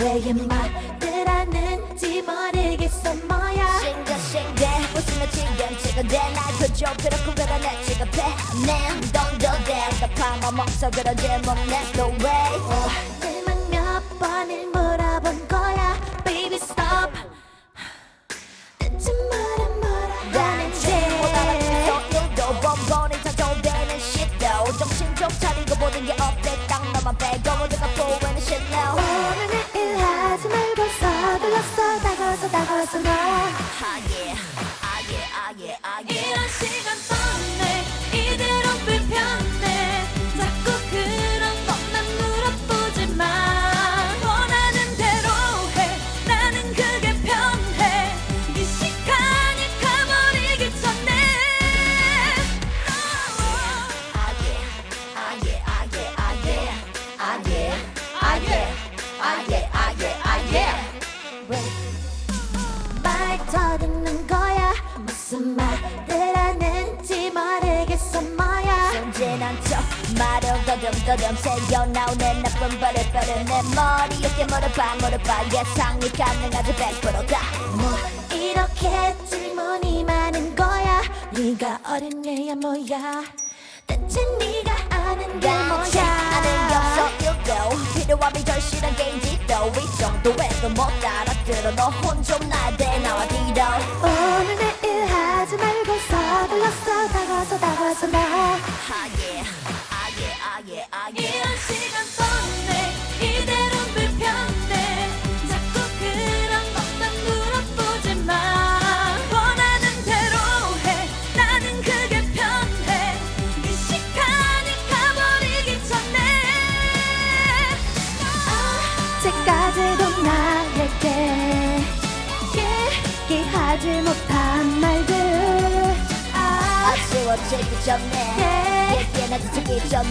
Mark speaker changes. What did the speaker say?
Speaker 1: 왜의 말을 하는지 모르겠어 뭐야.
Speaker 2: 싱글싱글. 지금 찍어대 날 그저 그렇고 내 지갑에 내 돈도 돼 답답함 없어 그러지 못내 no way.
Speaker 1: 오늘만 몇 번을 물어본 거
Speaker 3: 이런 시간 뻔해 이대로 불편
Speaker 2: 순진한 척 말을 더듬더듬 새겨나오는 나쁜 버릇버릇 내 머리. 어깨 무릎 무릎 예상이 가능하지 100%다.
Speaker 1: 뭐 이렇게 질문이 많은 거야? 네가 어린 애야 뭐야? 대체 네가 아는 게 뭐야?
Speaker 2: 않은 게 없어. 일도 필요함이 절실한 게임지도 이 정도에도 못 알아들어. 너 혼좀 나야 돼 나와 뒤로?
Speaker 1: 오늘 내일 하지 말고 서둘렀어 다가와서 다가와서 너 하지 못한 말들. 아
Speaker 2: 아쉬워지기 전에
Speaker 1: 예.
Speaker 2: 얘기나 듣기 전에